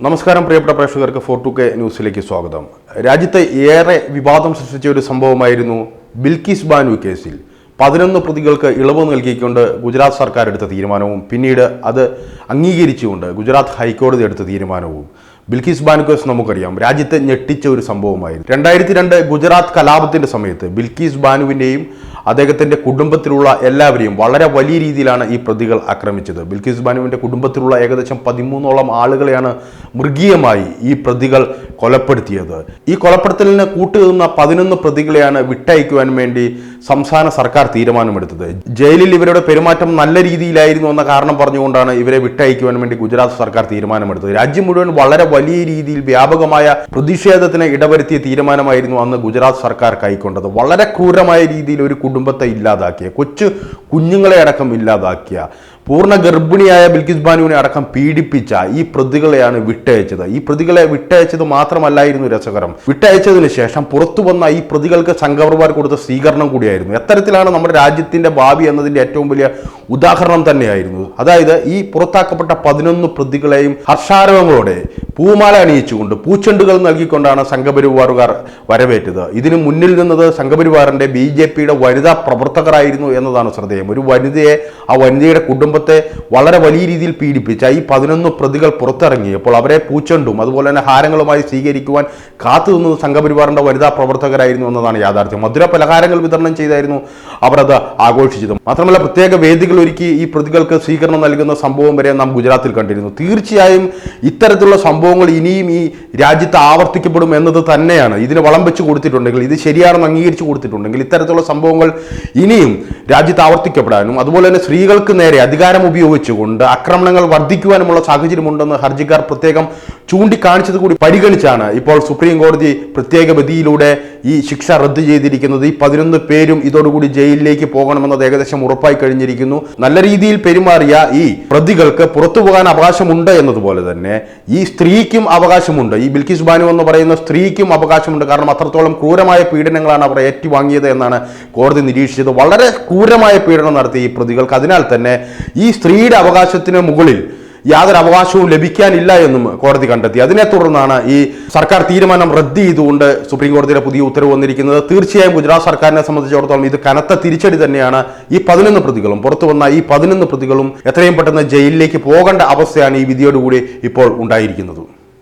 നമസ്കാരം പ്രിയപ്പെട്ട പ്രേക്ഷകർക്ക് ഫോർ ടു കെ ന്യൂസിലേക്ക് സ്വാഗതം. രാജ്യത്തെ ഏറെ വിവാദം സൃഷ്ടിച്ച ഒരു സംഭവമായിരുന്നു ബിൽക്കിസ് ബാനു കേസിൽ. പതിനൊന്ന് പ്രതികൾക്ക് ഇളവ് നൽകിക്കൊണ്ട് ഗുജറാത്ത് സർക്കാർ എടുത്ത തീരുമാനവും പിന്നീട് അത് അംഗീകരിച്ചുകൊണ്ട് ഗുജറാത്ത് ഹൈക്കോടതി എടുത്ത തീരുമാനവും. ബിൽക്കിസ് ബാനു കേസ് നമുക്കറിയാം രാജ്യത്തെ ഞെട്ടിച്ച ഒരു സംഭവമായിരുന്നു. രണ്ടായിരത്തി രണ്ട് ഗുജറാത്ത് കലാപത്തിന്റെ സമയത്ത് ബിൽക്കിസ് ബാനുവിന്റെയും അദ്ദേഹത്തിന്റെ കുടുംബത്തിലുള്ള എല്ലാവരെയും വളരെ വലിയ രീതിയിലാണ് ഈ പ്രതികൾ ആക്രമിച്ചത്. ബിൽക്കിസ് ബാനുവിന്റെ കുടുംബത്തിലുള്ള ഏകദേശം പതിമൂന്നോളം ആളുകളെയാണ് മൃഗീയമായി ഈ പ്രതികൾ കൊലപ്പെടുത്തിയത്. ഈ കൊലപ്പെടുത്തലിന് കൂട്ടുനിന്ന പതിനൊന്ന് പ്രതികളെയാണ് വിട്ടയക്കുവാൻ വേണ്ടി സംസ്ഥാന സർക്കാർ തീരുമാനമെടുത്തത്. ജയിലിൽ ഇവരുടെ പെരുമാറ്റം നല്ല രീതിയിലായിരുന്നു എന്ന കാരണം പറഞ്ഞുകൊണ്ടാണ് ഇവരെ വിട്ടയക്കുവാൻ വേണ്ടി ഗുജറാത്ത് സർക്കാർ തീരുമാനമെടുത്തത്. രാജ്യം മുഴുവൻ വളരെ വലിയ രീതിയിൽ വ്യാപകമായ പ്രതിഷേധത്തിന് ഇടവരുത്തിയ തീരുമാനമായിരുന്നു അന്ന് ഗുജറാത്ത് സർക്കാർ കൈക്കൊണ്ടത്. വളരെ ക്രൂരമായ രീതിയിൽ ഒരു കുടുംബത്തെ ഇല്ലാതാക്കിയ കൊച്ചു കുഞ്ഞുങ്ങളെ അടക്കം ഇല്ലാതാക്കിയ പൂർണ ഗർഭിണിയായ ബിൽക്കിസ് ബാനുവിനെ അടക്കം പീഡിപ്പിച്ച ഈ പ്രതികളെയാണ് വിട്ടയച്ചത്. ഈ പ്രതികളെ വിട്ടയച്ചത് മാത്രമല്ലായിരുന്നു രസകരം. വിട്ടയച്ചതിന് ശേഷം പുറത്തു വന്ന ഈ പ്രതികൾക്ക് സംഘപരിവാർ കൊടുത്ത സ്വീകരണം കൂടിയായിരുന്നു. എത്തരത്തിലാണ് നമ്മുടെ രാജ്യത്തിന്റെ ഭാവി എന്നതിന്റെ ഏറ്റവും വലിയ ഉദാഹരണം തന്നെയായിരുന്നു. അതായത് ഈ പുറത്താക്കപ്പെട്ട പതിനൊന്ന് പ്രതികളെയും ഹർഷാരവങ്ങളോടെ പൂമാല അണിയിച്ചുകൊണ്ട് പൂച്ചെണ്ടുകൾ നൽകിക്കൊണ്ടാണ് സംഘപരിവാറുകാർ വരവേറ്റത്. ഇതിനു മുന്നിൽ നിന്നത് സംഘപരിവാറിന്റെ ബി ജെ പിയുടെ വനിതാ പ്രവർത്തകരായിരുന്നു എന്നതാണ് ശ്രദ്ധേയം. ഒരു വനിതയെ ആ വനിതയുടെ കുടുംബത്തെ വളരെ വലിയ രീതിയിൽ പീഡിപ്പിച്ച ഈ പതിനൊന്ന് പ്രതികൾ പുറത്തിറങ്ങിയപ്പോൾ അവരെ പൂച്ചെണ്ടും അതുപോലെ തന്നെ ഹാരങ്ങളുമായി സ്വീകരിക്കുവാൻ കാത്തു നിന്നത് സംഘപരിവാറിന്റെ വനിതാ പ്രവർത്തകരായിരുന്നു എന്നതാണ് യാഥാർത്ഥ്യം. മധുര പലഹാരങ്ങൾ വിതരണം ചെയ്തായിരുന്നു അവർ അത് ആഘോഷിച്ചത്. മാത്രമല്ല പ്രത്യേക വേദികൾ ഒരുക്കി ഈ പ്രതികൾക്ക് സ്വീകരണം നൽകുന്ന സംഭവം വരെ നാം ഗുജറാത്തിൽ കണ്ടിരുന്നു. തീർച്ചയായും ഇത്തരത്തിലുള്ള സംഭവങ്ങൾ ഇനിയും ഈ രാജ്യത്ത് ആവർത്തിക്കപ്പെടും എന്നത് തന്നെയാണ്. ഇതിന് വളം വെച്ച് കൊടുത്തിട്ടുണ്ടെങ്കിൽ ഇത് ശരിയാണെന്ന് അംഗീകരിച്ചു കൊടുത്തിട്ടുണ്ടെങ്കിൽ ഇത്തരത്തിലുള്ള സംഭവങ്ങൾ ഇനിയും രാജ്യത്ത് ആവർത്തിക്കപ്പെടാനും അതുപോലെ തന്നെ സ്ത്രീകൾക്ക് നേരെ അധികാരം ഉപയോഗിച്ചുകൊണ്ട് ആക്രമണങ്ങൾ വർദ്ധിക്കുവാനുമുള്ള സാഹചര്യമുണ്ടെന്ന് ഹർജിക്കാർ പ്രത്യേകം ചൂണ്ടിക്കാണിച്ചത് കൂടി പരിഗണിച്ചാണ് ഇപ്പോൾ സുപ്രീം കോടതി പ്രത്യേക വിധിയിലൂടെ ഈ ശിക്ഷ റദ്ദ് ചെയ്തിരിക്കുന്നത്. ഈ പതിനൊന്ന് പേരും ഇതോടുകൂടി ജയിലിലേക്ക് പോകണമെന്നത് ഏകദേശം ഉറപ്പായി കഴിഞ്ഞിരിക്കുന്നു. നല്ല രീതിയിൽ പെരുമാറിയ ഈ പ്രതികൾക്ക് പുറത്തു പോകാൻ അവകാശമുണ്ട് എന്നതുപോലെ തന്നെ ഈ സ്ത്രീക്കും അവകാശമുണ്ട്. ഈ ബിൽക്കിസ് ബാനു എന്ന് പറയുന്ന സ്ത്രീക്കും അവകാശമുണ്ട്. കാരണം അത്രത്തോളം ക്രൂരമായ പീഡനങ്ങളാണ് അവർ ഏറ്റുവാങ്ങിയത് എന്നാണ് കോടതി നിരീക്ഷിച്ചത്. വളരെ ക്രൂരമായ പീഡനം നടത്തിയ ഈ പ്രതികൾക്ക്. അതിനാൽ തന്നെ ഈ സ്ത്രീയുടെ അവകാശത്തിന് മുകളിൽ യാതൊരു അവകാശവും ലഭിക്കാനില്ല എന്നും കോടതി കണ്ടെത്തി. അതിനെ തുടർന്നാണ് ഈ സർക്കാർ തീരുമാനം റദ്ദ് ചെയ്തുകൊണ്ട് സുപ്രീം കോടതിയുടെ പുതിയ ഉത്തരവ് വന്നിരിക്കുന്നത്. തീർച്ചയായും ഗുജറാത്ത് സർക്കാരിനെ സംബന്ധിച്ചിടത്തോളം ഇത് കനത്ത തിരിച്ചടി തന്നെയാണ് ഈ പതിനൊന്ന് പ്രതികളും. പുറത്തു വന്ന ഈ പതിനൊന്ന് പ്രതികളും എത്രയും പെട്ടെന്ന് ജയിലിലേക്ക് പോകേണ്ട അവസ്ഥയാണ് ഈ വിധിയോടുകൂടി ഇപ്പോൾ ഉണ്ടായിരിക്കുന്നത്.